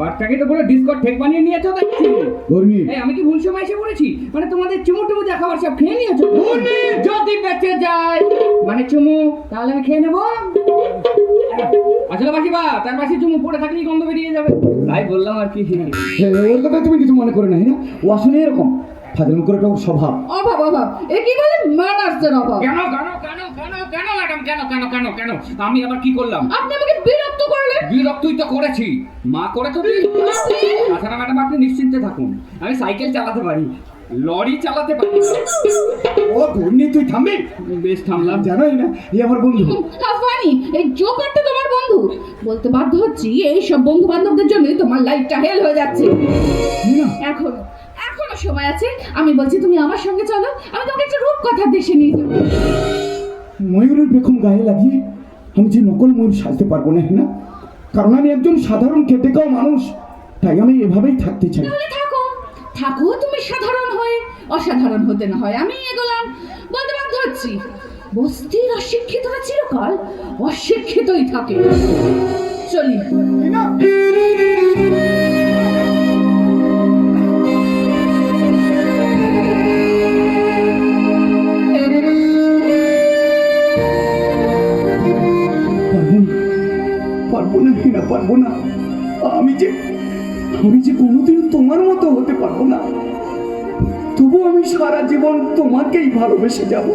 পাটটাকে তো পুরো ডিসকট ঠেক বানিয়ে নিয়েছো দেখছি গর্মি। এই আমি কি ভুল সময় এসে পড়েছি মানে তোমাদের চুমু টুমু যা খাবার সব খেয়ে নিয়েছো যদি বেঁচে যায়। মানে চুমু তাহলে আমি খেয়ে নেব। আসলে বাসি বা তার পাশে চুমু পড়ে থাকলেই গন্ধ বেরিয়ে যাবে। তাই বললাম আর কি। ওর কথা তুমি কিছু মনে করে নাই না ও আসলে এরকম। ফাজলাম করে স্বভাব অভাব। অভাব এ কি বলে? ম্যানার্সের অভাব। কেন কেন? কেন ম্যাডাম কেন কেন কেন কেন? আমি আবার কি করলাম? আপনি আমাকে বিরক্ত করলেন। বিরক্তই তো করেছি। মা করে তো দিই। আপনি তাছাড়া ম্যাডাম আপনি নিশ্চিন্তে থাকুন। আমি সাইকেল চালাতে পারি লরি চালাতে পারি। ও গর্মি তুই থামবি? বেশ থামলাম। জানোই না এ আমার বন্ধু। ফানি এই জোকারটা তোমার বন্ধু? বলতে বাধ্য হচ্ছি এই সব বন্ধু বান্ধবদের জন্য তোমার লাইফটা হেল হয়ে যাচ্ছে। এখনও এখনও সময় আছে। আমি বলছি তুমি আমার সঙ্গে চলো। আমি তোমাকে একটা রূপ কথা দেশে নিয়ে যাব। ময়ূরের বেখম গায়ে লাগিয়ে আমি যে নকল ময়ূর সাজতে পারব না না? কারণ আমি একজন সাধারণ খেটে খাওয়া মানুষ তাই আমি এভাবেই থাকতে চাই। থাকো। থাকো তুমি সাধারণ হয়ে অসাধারণ হতে না হয় আমি এগোলাম। বাধ্য হচ্ছি। বস্তির অশিক্ষিতরা চিরকাল অশিক্ষিতই থাকে। চলি। পারব না হিনা পারব না। আমি যে আমি যে কোনোদিন তোমার মতো হতে পারব না। তবু আমি সারা জীবন তোমাকেই ভালোবেসে যাব।